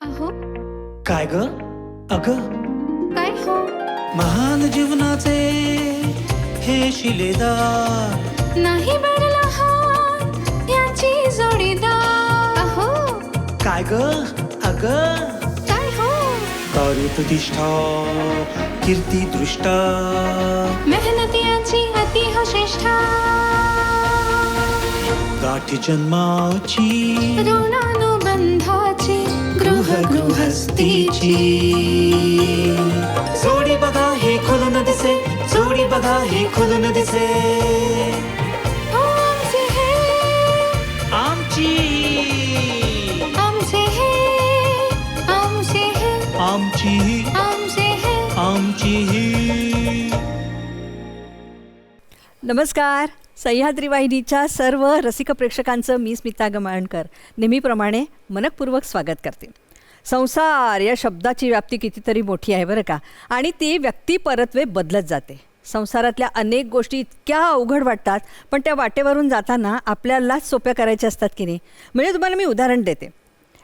अहो. काय ग? अग? काय हो? महान जीवनाचे हे शिलेदार. नाही बनला हा याची जोडीदार. अहो. काय ग? अग? काय हो? प्रतिष्ठा कीर्ती दृष्टा मेहनती याची अति हो श्रेष्ठा गाठी जन्माची। ऋणानुबंधाची गृह गृहस्थीची जोडी बघा हे खुलून दिसे जोडी बघा हे खुलून दिसे आमची। आमचे हे। आमचे हे। आमची। आमचे हे। आमची। नमस्कार। सह्याद्री वाहिनीच्या सर्व रसिक प्रेक्षकांचं मी स्मिता गमाणकर. नेहमीप्रमाणे मनकपूर्वक स्वागत करते. संसार या शब्दाची व्याप्ती कितीतरी मोठी आहे बरं का? आणि ती व्यक्ती परत्वे बदलत जाते. संसारातल्या अनेक गोष्टी इतक्या अवघड वाटतात पण त्या वाटेवरून जाताना आपल्यालाच सोप्या करायच्या असतात की नाही? म्हणजे तुम्हाला मी उदाहरण देते.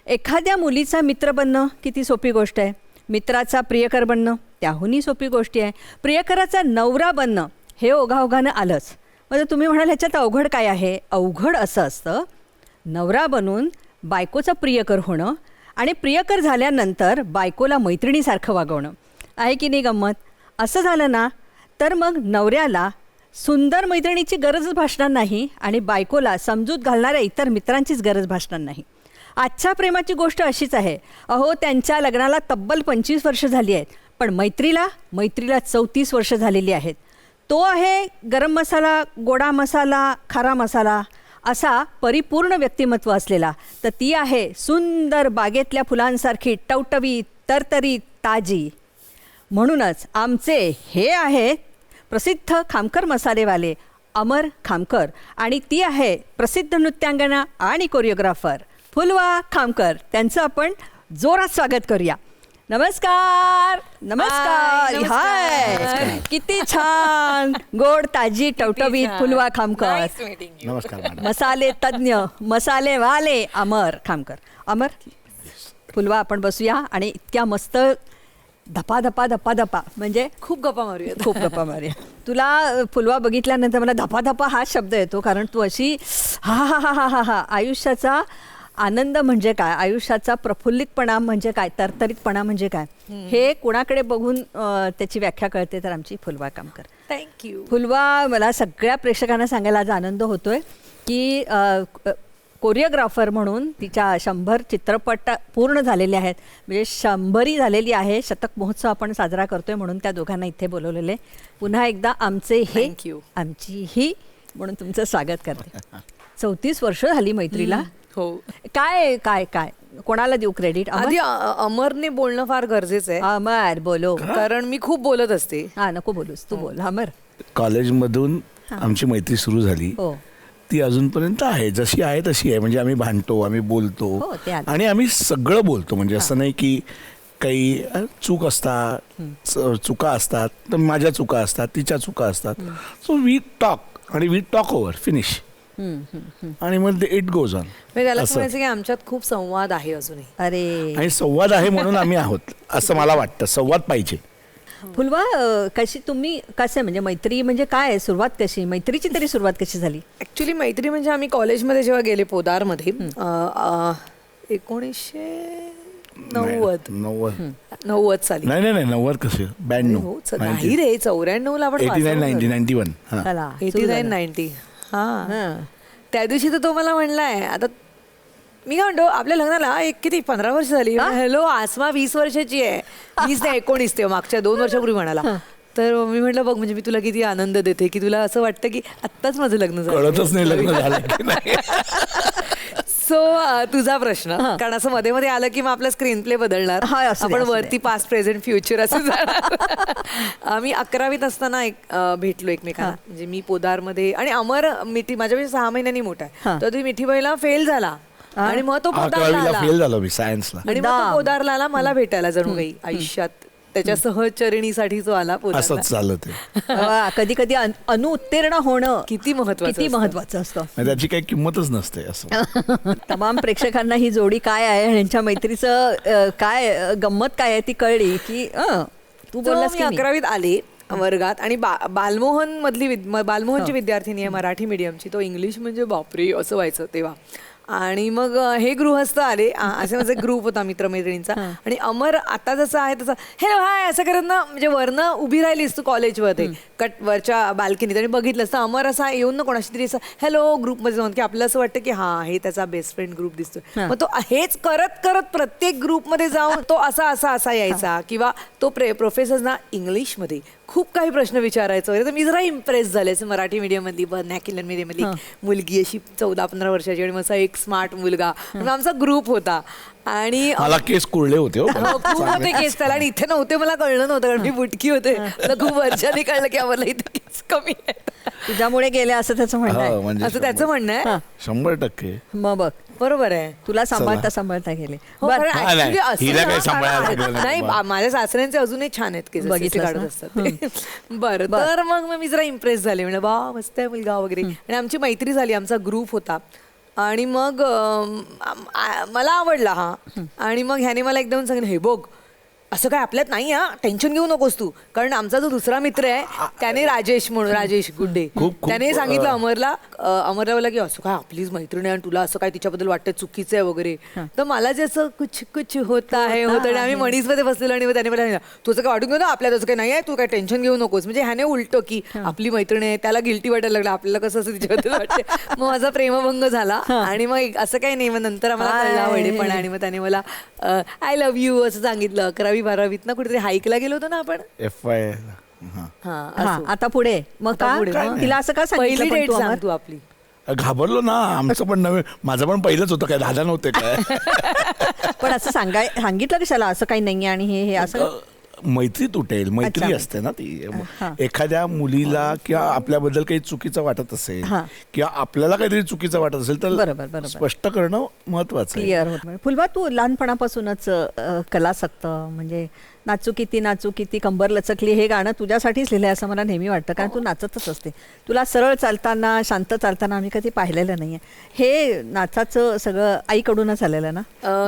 एखाद्या मुलीचा मित्र बनणं किती सोपी गोष्ट आहे? मित्राचा प्रियकर बनणं त्याहूनही सोपी गोष्टी आहे. प्रियकराचा नवरा बनणं हे ओघाओघानं आलंच. म्हणजे तुम्ही म्हणाल ह्याच्यात अवघड काय आहे? अवघड असं असतं नवरा बनून बायकोचा प्रियकर होणं आणि प्रियकर झाल्यानंतर बायकोला मैत्रिणीसारखं वागवणं. आहे की नाही गंमत? असं झालं ना तर मग नवऱ्याला सुंदर मैत्रिणीची गरजच भासणार नाही आणि बायकोला समजूत घालणाऱ्या इतर मित्रांचीच गरज भासणार नाही. आजच्या प्रेमाची गोष्ट अशीच आहे. अहो त्यांच्या लग्नाला तब्बल पंचवीस वर्ष झाली आहेत पण मैत्रीला मैत्रीला चौतीस वर्ष झालेली आहेत. तो आहे गरम मसाला गोडा मसाला खारा मसाला असा परिपूर्ण व्यक्तिमत्व असलेला. तर ती आहे सुंदर बागेतल्या फुलांसारखी टवटवी तरतरी ताजी. म्हणूनच आमचे हे आहेत प्रसिद्ध खामकर मसालेवाले अमर खामकर आणि ती आहे प्रसिद्ध नृत्यांगना आणि कोरिओग्राफर फुलवा खामकर त्यांचं आपण जोरात स्वागत करूया. नमस्कार नमस्कार हाय नमस्कार. किती छान. गोड ताजी टवटवीत छान. Phulwa Khamkar. Nice meeting you. नमस्कार मॅडम मसाले तज्ज्ञ मसाले वाले अमर खामकर. अमर फुलवा आपण बसूया आणि इतक्या मस्त धपा धपा धपा धपा. म्हणजे खूप गप्पा मारूया खूप गप्पा मारूया तुला अ, फुलवा बघितल्यानंतर मला धपा धपा हा शब्द येतो कारण तू अशी हा हा हा हा हा हा आयुष्याचा आनंद म्हणजे काय? आयुष्याचा प्रफुल्लितपणा म्हणजे काय? तरतरीतपणा म्हणजे काय? हे कोणाकडे बघून त्याची व्याख्या कळते तर आमची फुलवा कामकर. थँक्यू फुलवा मला सगळ्या प्रेक्षकांना सांगायला आज आनंद होतोय की कोरिओग्राफर म्हणून तिच्या शंभर चित्रपट पूर्ण झालेले आहेत. म्हणजे शंभरी झालेली आहे. शतक महोत्सव आपण साजरा करतोय म्हणून त्या दोघांना इथे बोलवलेले. पुन्हा एकदा आमचे हे. आमची ही म्हणून तुमचं स्वागत करते. चौतीस वर्ष झाली मैत्रीला. हो. काय काय काय? कोणाला देऊ क्रेडिट आधी अ- अमरने बोलणं फार गरजेचं आहे. अमर बोलो. कारण मी खूप बोलत असते. हा नको बोलूस. तू बोल. अमर. कॉलेजमधून आमची मैत्री सुरू झाली. हो. ती अजूनपर्यंत आहे. जशी आहे तशी आहे. म्हणजे आम्ही भांडतो आम्ही हो, बोलतो ते आलं. आणि आम्ही सगळं बोलतो. म्हणजे असं नाही की काही अ, चूक असतात च- चुका असतात तर माझ्या चुका असतात तिच्या चुका असतात. सो वी टॉक आणि वी टॉक ओव्हर फिनिश आणि मग इट गोज ऑन म्हणजे त्याला असं. म्हणायचं की आमच्यात खूप संवाद आहे अजूनही. अरे. आणि संवाद आहे म्हणून आम्ही आहोत असं मला वाटतं. संवाद पाहिजे. फुलवा अ, कशी तुम्ही कसे म्हणजे मैत्री म्हणजे काय? आहे? सुरुवात कशी? मैत्रीची तरी सुरुवात कशी झाली? ऍक्च्युली मैत्री म्हणजे आम्ही कॉलेजमध्ये जेव्हा गेले पोदारमध्ये अ, अ, एकोणीसशे नव्वद. नव्वद. नव्वद साली. नाही नाही नाही नव्वद कसे? ब्याण्णव. हो च- नाही रे चौऱ्याण्णव ला आपण eighty nine ninety ninety one. हां. चला एटी नाईन. नाईन्टी. हा. हां. त्या दिवशी तर तो मला म्हणलाय आता मी काय म्हणतो आपल्या लग्नाला एक किती पंधरा वर्ष झाली. हॅलो आसमा वीस वर्षाची आहे. वीस ते एकोणीस ते मागच्या दोन वर्षापूर्वी म्हणाला. तर मी म्हटलं बघ म्हणजे मी तुला किती आनंद देते की तुला असं वाटतं की आत्ताच माझं लग्न झालं. कळतच नाही लग्न झालं की नाही. सो तुझा प्रश्न. कारण असं मध्ये मध्ये आलं की मग आपला स्क्रीन प्ले बदलणार. हा, असू दे, आपण असू दे. वरती पास्ट प्रेझेंट फ्युचर असं जाणार. आम्ही अकरावीत असताना एक अं, भेटलो एकमेकांना. म्हणजे मी पोदारमध्ये आणि अमर मिठी माझ्यापेक्षा सहा महिन्यांनी मोठा हा. आहे तर ती मिठीबाईला फेल झाला. आणि मग तो पोदारला अकरावीला आला. फेल झालो मी सायन्सला आणि मग तो दाम. पोदारला आला मला भेटायला जणू काही आयुष्यात. त्याच्या सहचरणीसाठी जो आला. असंच चालत आहे कधी कधी अनुत्तीर्ण होणं किती महत्वाचं किती असतं. महत्वाचं असतं आणि त्याची काही किंमतच नसते असं तमाम प्रेक्षकांना ही जोडी काय आहे आणि यांच्या मैत्रीचं अ, काय अ, गंमत काय आहे ती कळली की अ, तू बोललास मी की मी. अकरावीत आले वर्गात आणि बा बालमोहन मधली विद- म- बालमोहनची. विद्यार्थिनी आहे मराठी मीडियमची तो इंग्लिश म्हणजे बापरे असं व्हायचं तेव्हा आणि मग हे गृहस्थ आले. असे माझा ग्रुप होता मित्रमैत्रिणींचा. आणि अमर आता जसं आहे तसं हे हाय असं करत ना म्हणजे वरनं उभी राहिलीस तू कॉलेजमध्ये. कट वरच्या बाल्कनीत. आणि बघितलंस तर अमर असा येऊन ना कोणाशी तरी असं हॅलो ग्रुपमध्ये जाऊन की आपलं असं वाटतं की हा हे त्याचा बेस्ट फ्रेंड ग्रुप दिसतोय. मग तो हेच करत करत प्रत्येक ग्रुपमध्ये जाऊन तो असा असा असा यायचा. किंवा तो प्रे प्रोफेसरना इंग्लिशमध्ये खूप काही प्रश्न विचारायचा वगैरे. तर मी जरा इम्प्रेस झाले असं मराठी मीडियममधली नॅकिलन मीडियममधली मुलगी अशी चौदा पंधरा वर्षाची आणि मग असा एक स्मार्ट मुलगा. मग आमचा ग्रुप होता. आणि मला केस कुरले होते हो. हो, खूप होते केस. त्याला आणि इथे नव्हते मला कळलं नव्हतं कारण मी बुटकी होते. मला खूप वर्षांनी कळलं की आम्हाला इथे केस कमी आहेत. तुझ्यामुळे गेले असं त्याचं म्हणणं हा, आहे म्हणजे असं त्याचं शंभर- म्हणणं आहे? शंभर टक्के. मग बघ बरोबर आहे. तुला सांभाळता सांभाळता गेले. हो, बरं. कारण हा, नाही. actually असं हिला ना, काही सांभाळायला कारण- लागलं नाही. नाही बाबा. बा- माझ्या सासऱ्यांचे अजूनही छान आहेत केस बघितलंस काढत ना? असतात. ते. बरं तर मग मग मी जरा इम्प्रेस झाले. म्हणजे बा मस्त आहे मुलगा वगैरे. आणि आमची मैत्री झाली. आमचा ग्रुप होता. आणि मग अम, आम- आ- मला आवडला हा. आणि मग ह्याने मला एकदम सांगितलं हे बघ असं काय आपल्यात नाही हा? टेन्शन घेऊ नकोस तू. कारण आमचा जो दुसरा मित्र आहे त्याने राजेश म्हणून राजेश गुड्डे. खूप- खूप, त्याने सांगितलं अमरला अ, अमरला बोला की असं काय आपलीच मैत्रीण आहे आणि तुला असं काय तिच्याबद्दल वाटतं? चुकीचं आहे वगैरे. तर मला जे असं कुछ कुछ होत आहे होत आणि आम्ही मणीसमध्ये बसलेलो आणि मग त्याने मला सांगितलं, तुझं काय वाटून घेऊ ना आपल्या तसं काही नाही आहे तू काय टेन्शन घेऊ नकोस. म्हणजे ह्याने उलटं की आपली मैत्रीण आहे त्याला गिल्टी वाटायला लागलं आपल्याला कसं असं तिच्याबद्दल वाटते मग माझा प्रेमभंग झाला आणि मग एक- असं काही नाही मग नंतर आम्हाला कळला हाय. वेडेपणा आणि मग त्याने मला आय लव्ह यू असं सांगितलं अकरावी बारावीत ना कुठेतरी हाईकला गेलो होतो ना आपण. एफ आय हा. हा असं. आता पुढे. मग का? पुढे. तिला असं का सांगितलं पहिली पण डेट तू, सांग अमर? तू आपली. घाबरलो ना. आमचं पण नवीन माझं पण पहिलंच होतं काय दादा नव्हते काय पण असं सांगाय सांगितलं कशाला? असं काही नाहीये आणि हे हे असं? अ, मैत्री तुटेल मैत्री. असते ना ती. एखाद्या मुलीला किंवा आपल्याबद्दल काही चुकीचं वाटत असेल. किंवा आपल्याला काहीतरी चुकीचं वाटत असेल तर. स्पष्ट करणं महत्वाचं आहे फुलबा तू लहानपणापासूनच अ, कलासक्त म्हणजे नाचू किती नाचू किती कंबर लचकली हे गाणं तुझ्यासाठीच लिहिलं आहे असं मला नेहमी वाटतं कारण तू नाचतच असते. तुला सरळ चालताना शांत चालताना आम्ही कधी पाहिलेलं नाहीये. हे नाचाचं सगळं आईकडूनच आलेलं ना?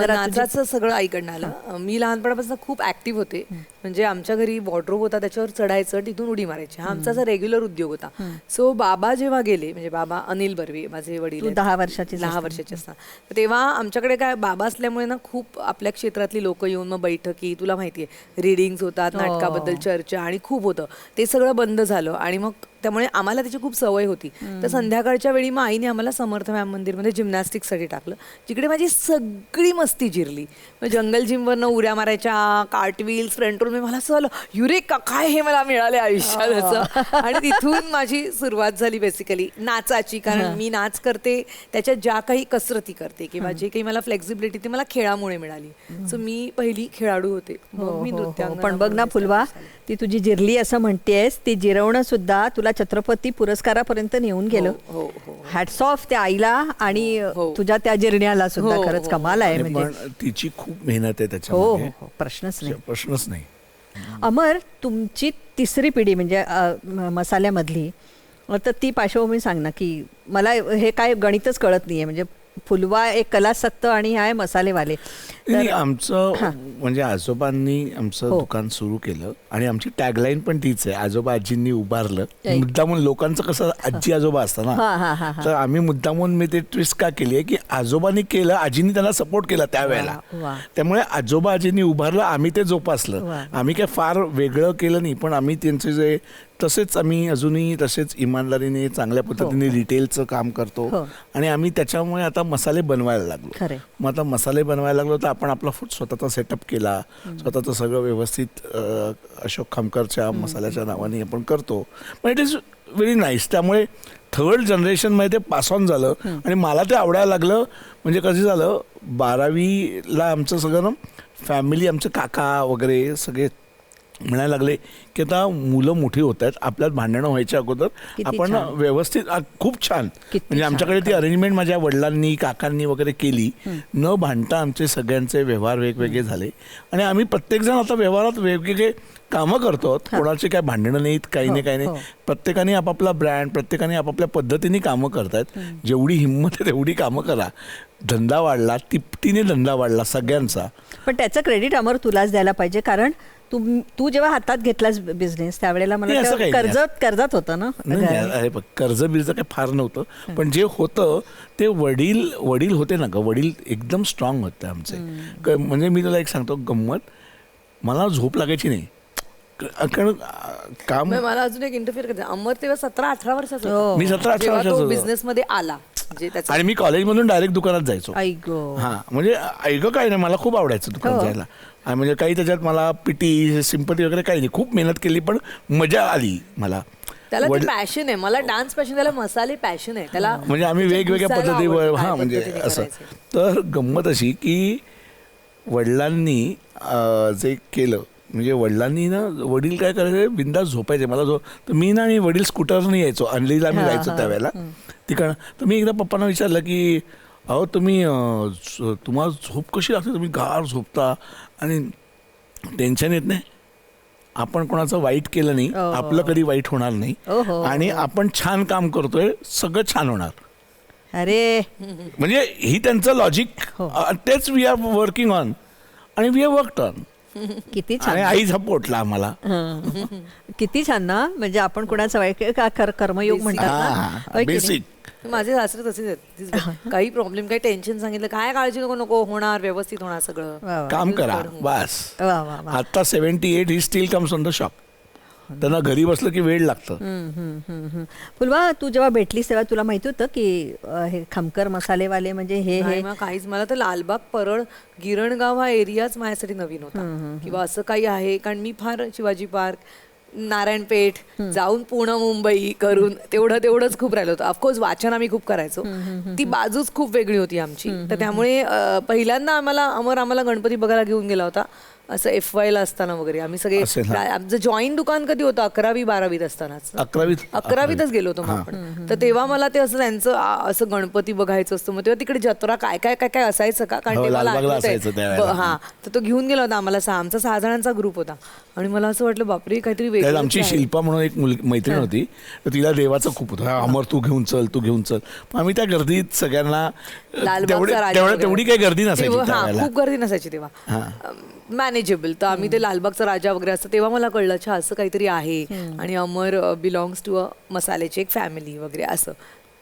नाचाचं सगळं आईकडनं आलं. मी लहानपणापासून खूप ऍक्टिव्ह होते. म्हणजे आमच्या घरी वॉर्ड्रोब होता त्याच्यावर चढायचं तिथून उडी मारायची. हा आमचा असा रेग्युलर उद्योग होता. सो बाबा जेव्हा गेले म्हणजे बाबा अनिल बर्वे माझे वडील. दहा वर्षाचीच दहा. वर्षाची असताना तर तेव्हा आमच्याकडे काय बाबा असल्यामुळे ना खूप आपल्या क्षेत्रातली लोक येऊन मग बैठकी तुला माहितीये. रिडिंग्स होतात हो. नाटकाबद्दल चर्चा आणि खूप होतं. ते सगळं बंद झालं आणि मग त्यामुळे आम्हाला त्याची खूप सवय होती. तर संध्याकाळच्या वेळी मग आईने आम्हाला समर्थ मॅम मंदिरमध्ये जिम्नॅस्टिक्ससाठी टाकलं जिकडे माझी सगळी मस्ती जिरली. मग जंगल जिमवरनं उड्या मारायच्या कार्टव्हील्स फ्रंट रोल मला असं झालं युरे का काय हे मला मिळाले आयुष्यात असं? आणि तिथून माझी सुरुवात झाली बेसिकली नाचाची. कारण मी नाच करते त्याच्यात ज्या काही कसरती करते किंवा जे काही मला फ्लेक्झिबिलिटी ती मला खेळामुळे मिळाली. सो मी पहिली खेळाडू होते. मग मी हो, हो. नृत्यांगना पण बघ ना फुलवा ती तुझी जिरली असं म्हणतेस ती जिरवणं सुद्धा तुला छत्रपती पुरस्कारापर्यंत नेऊन गेलं. हो, हो. हॅट्स ऑफ त्या आईला आणि हो. तुझ्या त्या जिरण्याला सुद्धा हो, खरंच हो. कमाल आहे म्हणजे. पण तिची खूप मेहनत आहे हो त्याच्यामध्ये. हो हो प्रश्नच नाही. प्रश्नच नाही. अमर तुमची तिसरी पिढी म्हणजे अ, म- मसाल्यामधली तर ती पार्श्वभूमी सांग ना की मला हे काय गणितच कळत नाहीये म्हणजे फुलवा एक कलासक्त आणि हा आहे मसालेवाले आमचं म्हणजे आजोबांनी आमचं हो. दुकान सुरू केलं आणि आमची टॅगलाईन पण तीच आहे आजोबा आजींनी उभारलं. मुद्दामून लोकांचं कसं आजी आजोबा असतं ना. तर आम्ही मुद्दामून मी ते ट्विस्ट का केली आहे की आजोबांनी केलं आजींनी त्यांना सपोर्ट केला त्यावेळेला. त्यामुळे आजोबा आजींनी उभारलं आम्ही ते जोपासलं. आम्ही काय फार वेगळं केलं नाही पण आम्ही त्यांचे जे तसेच आम्ही अजूनही तसेच इमानदारीने चांगल्या पद्धतीने रिटेलचं काम करतो हो. आणि आम्ही त्याच्यामुळे आता मसाले बनवायला लागलो. खरंय. मग आता मसाले बनवायला लागलो तर आपण आपला फूड स्वतःचा सेटअप केला. स्वतःचं सगळं व्यवस्थित अ, अशोक खामकरच्या मसाल्याच्या नावाने आपण करतो. पण इट इज व्हेरी नाईस त्यामुळे थर्ड जनरेशनमध्ये ते पास ऑन झालं आणि मला ते आवडायला लागलं. म्हणजे कसं झालं? बारावीला आमचं सगळं ना फॅमिली आमचे काका वगैरे सगळे म्हणायला लागले की आता मुलं मोठी होत आहेत आपल्यात भांडणं व्हायच्या अगोदर आपण. व्यवस्थित खूप छान. म्हणजे आमच्याकडे ती अरेंजमेंट माझ्या वडिलांनी काकांनी वगैरे केली. न भांडता आमचे सगळ्यांचे व्यवहार वेगवेगळे झाले. आणि आम्ही प्रत्येकजण आता व्यवहारात वेगवेगळे कामं करतो. कोणाचे काय भांडणं नाहीत काही नाही काही हो. नाही प्रत्येकाने आपापला ब्रँड प्रत्येकाने आपापल्या पद्धतीने कामं करतायत. जेवढी हिंमत आहे तेवढी कामं करा. धंदा वाढला तिपटीने धंदा वाढला सगळ्यांचा. पण त्याचं क्रेडिट अमर तुलाच द्यायला पाहिजे कारण तू तू जेव्हा हातात घेतलास बिझनेस त्यावेळेला मला असं काही नाही. कर्जत कर्जात होतं ना नाही बघ, कर्ज बिर्ज काही फार नव्हतं. पण जे होतं ते वडील वडील होते ना ग वडील एकदम स्ट्रॉंग होते आमचे. म्हणजे मी तुला एक सांगतो गंमत मला झोप लागायची नाही. कारण काम मला अजून एक इंटरफिअर करायचं. अमर तेव्हा सतरा अठरा वर्षाचा हो. मी 17-18 जेव्हा वर्षाचा. बिझनेस मध्ये आला म्हणजे त्याचा आणि मी कॉलेजमधून डायरेक्ट दुकानात जायचो. हा म्हणजे ऐक काय नाही मला खूप आवडायचं दुकानात हो. जायला. आणि म्हणजे काही त्याच्यात मला पिटी सिंपती वगैरे काही नाही. खूप मेहनत केली पण मजा आली मला. त्याला पॅशन आहे. मला डान्स पॅशन त्याला मसाले पॅशन आहे. त्याला म्हणजे आम्ही वेगवेगळ्या पद्धतीवर हां म्हणजे असं. तर गंमत अशी की वडिलांनी जे केलं म्हणजे वडिलांनी ना वडील काय करायचे बिंदास झोपायचे. मला झो तर मी ना आणि वडील स्कूटरने यायचो. अंधलीला मी हां, जायचो. त्यावेळेला. तिकडं तर मी एकदा पप्पांना विचारलं की अहो तुम्ही अं, तुम्हाला झोप कशी लागते? तुम्ही गार झोपता आणि टेन्शन येत नाही. आपण कोणाचं वाईट केलं नाही हो. आपलं कधी वाईट होणार नाही. ओहो. आणि आपण छान काम करतोय सगळं छान होणार. अरे! म्हणजे ही त्यांचं लॉजिक हो. तेच वी आर वर्किंग ऑन आणि वी आर वर्क ऑन किती आणि छान आई सपोर्टला आम्हाला. हं. किती छान ना. म्हणजे आपण कुणाचं वाईट का कर- कर्मयोग म्हणतात ना. होय की नाही? बेसिक माझे सासरे तसेच आहेत. तीच- काही प्रॉब्लेम काही टेन्शन सांगितलं काय काळजी नको नको होणार व्यवस्थित होणार सगळं. वा वा. काम करा बस. वा वा वा. आता seventy eight he still comes on the shop त्यांना घरी बसलं की वेळ लागतं. हम्म, हम्म, हम्म, हम्म. फुलवा तू जेव्हा भेटलीस तेव्हा तुला माहिती होतं की अं, हे खमकर मसालेवाले म्हणजे हे हे? नाही मग काहीच. मला तर लालबाग परळ गिरणगाव हा एरियाच माझ्यासाठी नवीन होता. किंवा असं काही आहे कारण मी फार शिवाजी पार्क नारायणपेठ जाऊन पुणे मुंबई करून तेवढं तेवढंच खूप राहिलं होतं. ऑफकोर्स वाचन आम्ही खूप करायचो. ती बाजूच खूप वेगळी होती आमची. तर त्यामुळे पहिल्यांदा आम्हाला अमर आम्हाला गणपती बघायला घेऊन गेला होता. असं एफ वायला असताना वगैरे. आम्ही सगळे असेल, हा. आमचं जॉईंट दुकान कधी होतं? अकरावी बारावीत असतानाच. अकरावीत? अकरावीतच गेलो होतो मग आपण. तर तेव्हा मला ते असं त्यांचं आ- असं गणपती बघायचं असतं. मग तेव्हा तिकडे जत्रा काय काय काय काय असायचं का? कारण हो, ते मला लालबागला आठवतंय. असायचं. ब- हा. तर तो घेऊन गेला होता आम्हाला सहा आमचा सहा जणांचा ग्रुप होता. आणि मला असं वाटलं बापरे काहीतरी त्यात वेगळं आमची शिल्पा म्हणून एक मुल मैत्रीण होती. तर तिला देवाचं खूप होतं. "हा, अमर तू घेऊन चल तू घेऊन चल. आम्ही त्या गर्दीत सगळ्यांना तेवढे तेवढे तेवढी काही गर्दी नसायची तेव्हा- हा, त्यावेळेला. खूप गर्दी नसायची तेव्हा. मॅनेजेबल तर आम्ही ते लालबागचा राजा वगैरे असतं तेव्हा मला कळलं अच्छा असं काहीतरी आहे. आणि अमर बिलॉंग्स टू अ मसाल्याची एक फॅमिली वगैरे असं.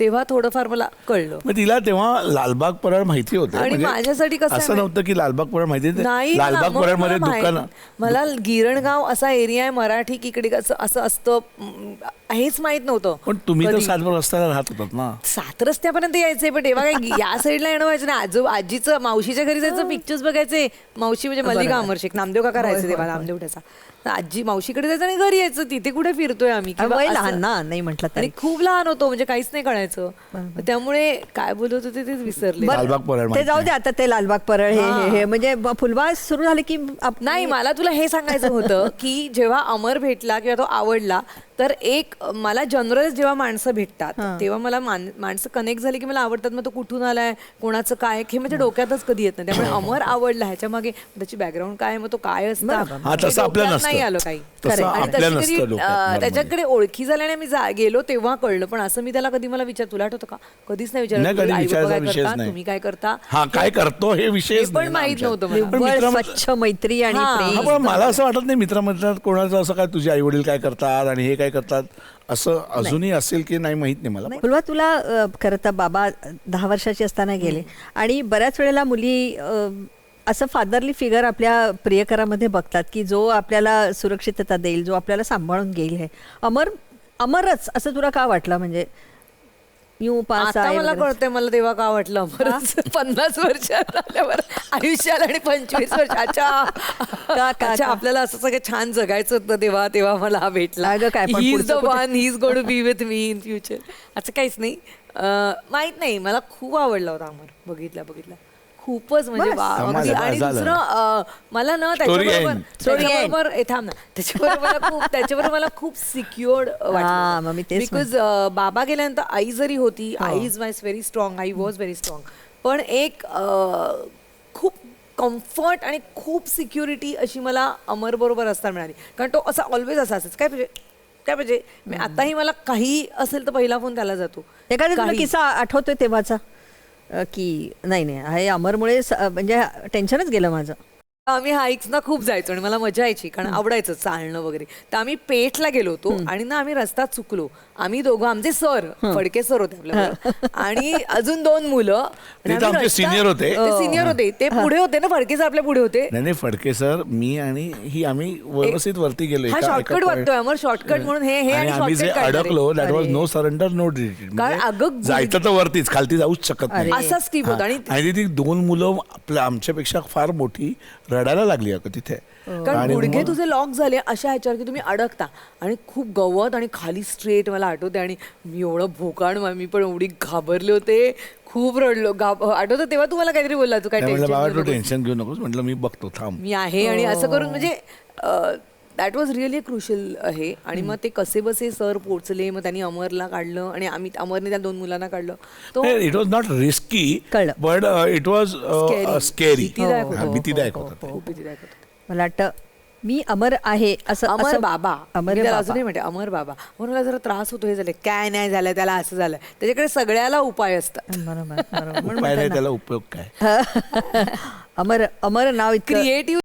तेव्हा थोडंफार मला कळलं. मग तिला तेव्हा लालबाग परळ माहिती होते. आणि म्हणजे माझ्यासाठी कसं असं नव्हतं की लालबाग परळ माहिती नाही मला- लालबाग मग परळमध्ये मला माहित- दुकान मला गिरणगाव असा एरिया आहे मराठी की इकडे असं असं असतं म, हेच माहीत नव्हतं पण तुम्ही तर कधी. सातभर रस्त्याला राहत होतात ना. सात रस्त्यापर्यंत यायचे पण तेव्हा काय या साईडला येणं व्हायचं ना आजो आजीचं मावशीच्या घरी जायचं पिक्चर्स बघायचे. मावशी म्हणजे मल्लिका अमर शेख नामदेव काका राहायचे तेव्हा नामदेव ठेचा. तर आजी मावशीकडे जायचं आणि घरी यायचं. तिथे कुठे फिरतोय आम्ही? किंवा वय असं. लहान ना नाही म्हटलं आणि तरी खूप लहान होतो म्हणजे काहीच नाही कळायचं. त्यामुळे काय बोलत होते तेच विसरले. बरं, लालबाग परळ ते माहीत जाऊ दे आता ते लालबाग परळ हे हे हे. म्हणजे ब- फुलवा सुरू झाले की आप- नाही मला तुला हे सांगायचं होतं की जेव्हा अमर भेटला किंवा तो आवडला तर एक मला जनरल जेव्हा माणसं भेटतात तेव्हा मला मान- माणसं कनेक्ट झाली की मला आवडतात मग तो कुठून आलाय कोणाचं काय हे माझ्या डोक्यातच कधी येत नाही. त्यामुळे अमर आवडला ह्याच्या मागे त्याची बॅकग्राऊंड काय आहे, मग तो काय असतं? हा, तसं नसतं. नाही आलं काही. तसं खरंय. आणि आपल्या तशी नसतं कधी, डोक्यात, अं, normally. त्याच्याकडे ओळखी झाल्याने मी जा- गेलो तेव्हा कळलं पण असं मी त्याला कधी मला विचार तुला आठवतं का? कधीच नाही नाही विचारलं कधी आई बाबा विचारायचा काय विषयच करता? नाही. तुम्ही काय करता? हा काय करतो हे विषय हे पण माहीत नव्हतं मला. निव्वळ स्वच्छ मैत्री आणि हा, प्रेम. पण मला असं वाटत नाही मित्रामित्रात कोणाचं असं काय तुझे आई वडील काय करतात आणि हे काय करतात? असं अजूनही असेल की नाही माहीत नाही मला. फुलवा तुला अ, खरं तर बाबा दहा वर्षाची असताना गेले. आणि बऱ्याच वेळेला मुली अ, असं फादरली फिगर आपल्या प्रियकरामध्ये बघतात की जो आपल्याला सुरक्षितता देईल जो आपल्याला सांभाळून घेईल हे. अमर अमरच असं तुला का वाटलं? म्हणजे यू पास आता आहे मला. कळतंय मला तेव्हा का वाटलं? बरंच पन्नास वर्ष आल्यावर आयुष्याला आणि पंचवीस वर्ष. अच्छा? आपल्याला असं सगळं छान जगायचं होतं तेव्हा तेव्हा मला हा भेटला. अगं काय, पण ही इज द पुढचं कुठे- one he is good be with me in future असं काहीच नाही. अं, माहीत नाही मला खूप आवडला होता अमर. बघितला बघितला. खूपच म्हणजे. वा- अगदी. आणि झालं. दुसरं अं, मला ना त्याच्याबरोबर end. Story end. त्याच्याबरोबर ए, थांब ना त्याच्याबरोबर मला खूप त्याच्याबरोबर मला खूप सिक्युअर्ड हा, मग मी तेच बिकॉज बाबा गेल्यानंतर आई जरी होती आई इज माय व्हेरी स्ट्रॉंग आई वॉज व्हेरी स्ट्रॉंग पण एक अं, खूप कम्फर्ट आणि खूप सिक्युरिटी अशी मला अमर बरोबर असताना मिळाली कारण तो असा ऑलवेज असा असाच काय पाहिजे काय पाहिजे मी आताही मला काही असेल तर पहिला फोन त्याला जातो एखादा तुला काही. किस्सा आठवतोय तेव्हाचा की नाही नाही हे अमरमुळे स- म्हणजे टेन्शनच गेलं माझं. आम्ही हाईक्सना खूप जायचो आणि मला मजा यायची कारण आवडायचं चालणं वगैरे. तर आम्ही पेठला गेलो होतो आणि ना आम्ही रस्ता चुकलो. आम्ही दोघं आमचे सर फडके सर होते आपल्याला आणि अजून दोन मुलं. आणि ते तर आम्ही आमचे रस्ता- senior होते. ते सिनियर होते. ते पुढे होते ना फडके सर आपल्या पुढे होते. नाही नाही फडके सर मी आणि ही आम्ही व्यवस्थित वरती गेलो हा एका- शॉर्टकट point. वाटतोय अमर शॉर्टकट म्हणून हे हे आणि आम्ही जे shortcut काढणारे. अडकलो that was. No surrender no कारण अगं जायचं तर वरतीच खालती जाऊच शकत नाही. अरे. असा स्कीप होता. आणि आणि ती दोन मुलं आपल्या आमच्यापेक्षा फार मोठी रडायला लागली अगं तिथे. कारण आणि गुडघे मग- तुझे लॉक झाले अशा ह्याच्यावर की तुम्ही अडकता. आणि खूप गवत आणि खाली स्ट्रेट मला आठवते आणि मी एवढं भोकाण मी पण एवढी घाबरले होते. खूप रडलो. घाब आठवतं तेव्हा तुम्हाला काहीतरी बोलला तू काय नाही म्हटलं tension बाबा घेऊ तू नकोस." टेन्शन घेऊ नकोस. म्हटलं मी बघतो थांब. मी आहे आणि असं करून म्हणजे दॅट वॉज रिअली क्रुशल आहे आणि मग ते कसे बसे सर पोचले मग त्यांनी अमरला काढलं आणि आम्ही अमरने त्या दोन मुलांना काढलं तो इट वॉज नॉट रिस्की कळलं. But it was Scary. Scary भीतीदायक होतं. भीतीदायक होतं ते. खूप भीतीदायक होतं. मला वाटतं मी अमर आहे असं अमर असं- बाबा अमर बाबा. अजूनही म्हणते अमर बाबा म्हणून मला जरा त्रास होतो हे झालं काय नाही झालं त्याला असं झालं त्याच्याकडे सगळ्याला उपाय असतात बरोबर बरोबर म्हणून उपाय नाही म्हणतात त्याला उपयोग काय अमर अमर नाव इतकं क्रिएटिव्ह